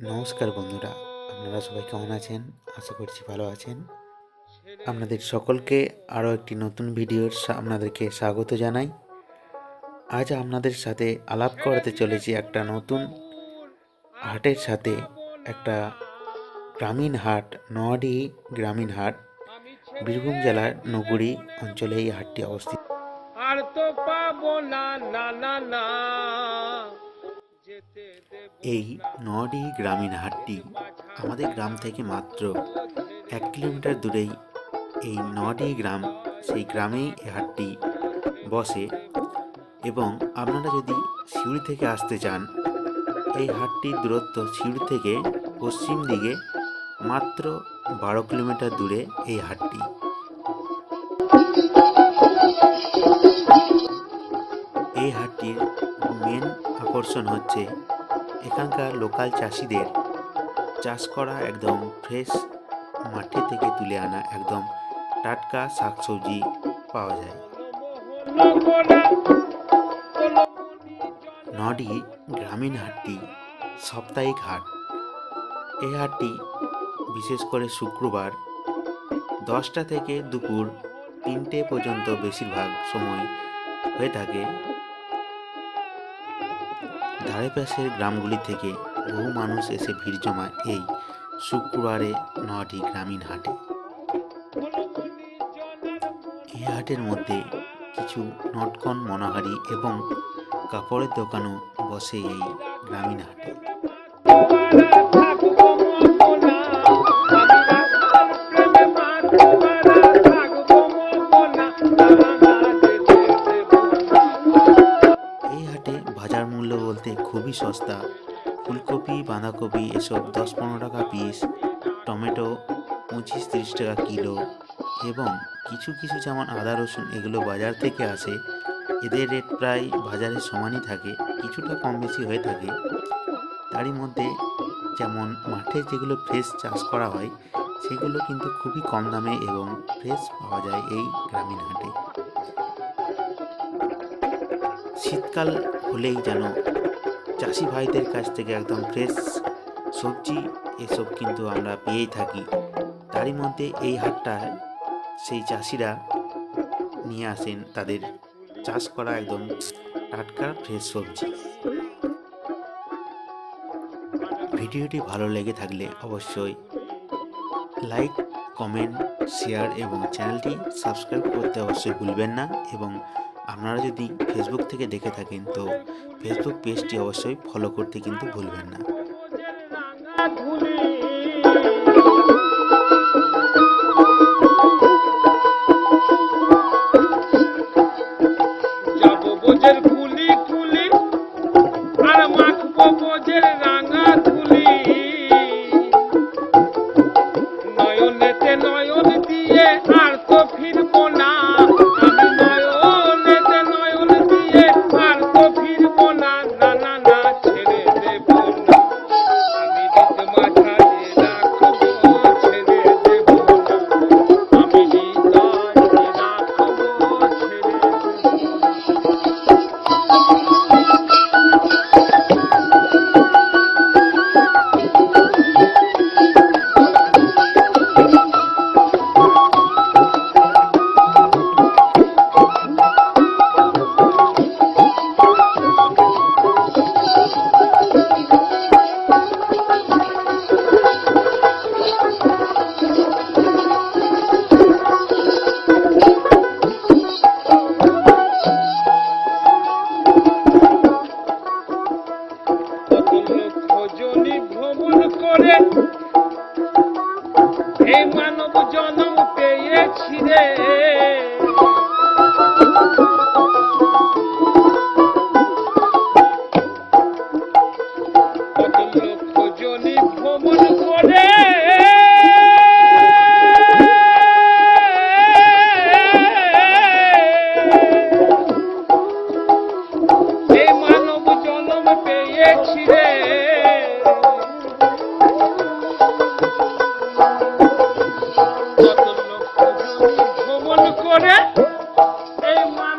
নমস্কার বন্ধুরা আপনারা সবাই কেমন আছেন? আশা করছি ভালো আছেন। আপনাদের সকলকে আরও একটি নতুন ভিডিওর আপনাদেরকে স্বাগত জানাই। আজ আপনাদের সাথে আলাপ করাতে চলেছি একটা নতুন হাটের সাথে একটা গ্রামীণ হাট নোয়াডি গ্রামীণ হাট বীরভূম জেলার নগুড়ি অঞ্চলে এই হাটটি অবস্থিত। আর তো পাবো না না না। এই নডি গ্রামীণ হাটটি আমাদের গ্রাম থেকে মাত্র এক কিলোমিটার দূরেই এই নডি গ্রাম, সেই গ্রামেই এই হাটটি বসে। এবং আপনারা যদি সিউড়ি থেকে আসতে চান, এই হাটটির দূরত্ব সিউড়ি থেকে পশ্চিম দিকে মাত্র বারো কিলোমিটার দূরে এই হাটটি। এই হাটটির মেন আকর্ষণ হচ্ছে এখানকার লোকাল চাষিদের চাষ করা একদম ফ্রেশ মাঠে থেকে তুলে আনা একদম টাটকা শাকসবজি পাওয়া যায়। নডি গ্রামীণ হাটটি, সাপ্তাহিক হাট। এই হাটটি বিশেষ করে শুক্রবার দশটা থেকে দুপুর তিনটে পর্যন্ত বেশিরভাগ সময় হয়ে থাকে। ধারে পাশের গ্রামগুলি থেকে বহু মানুষ এসে ভিড় জমায় এই শুক্রবারে নয়টি গ্রামীণ হাটে। এই হাটের মধ্যে কিছু নটকন, মনোহারি এবং কাপড়ের দোকানও বসে এই গ্রামীণ হাটে। খুবই সস্তা। ফুলকপি, বাঁধাকপি, এসব দশ পনেরো টাকা পিস টমেটো পঁচিশ তিরিশ টাকা কিলো এবং কিছু কিছু যেমন আদা, রসুন এগুলো বাজার থেকে আসে। এদের রেট প্রায় বাজারের সমানই থাকে, কিছুটা কম বেশি হয়ে থাকে। তারই মধ্যে যেমন মাঠে যেগুলো ফ্রেশ চাষ করা হয়, সেগুলো কিন্তু খুবই কম দামে এবং ফ্রেশ পাওয়া যায় এই গ্রামীণ হাটে। শীতকাল হলেই যেন চাষি ভাইদের কাছ থেকে একদম ফ্রেশ সবজি, এসব কিন্তু আমরা পেয়েই থাকি। তারই মধ্যে এই হাটটায় সেই চাষিরা নিয়ে আসেন তাদের চাষ করা একদম টাটকা ফ্রেশ সবজি। ভিডিওটি ভালো লেগে থাকলে অবশ্যই লাইক, কমেন্ট, শেয়ার এবং চ্যানেলটি সাবস্ক্রাইব করতে অবশ্যই ভুলবেন না এবং আপনারা যদি ফেসবুক থেকে দেখে থাকেন, তো ফেসবুক পেজটি অবশ্যই ফলো করতে কিন্তু ভুলবেন না। নয়ন দিয়ে আর তো ফিরবো করে। এই মানব জন্ম পেয়েছি রে। কত Ei, mano.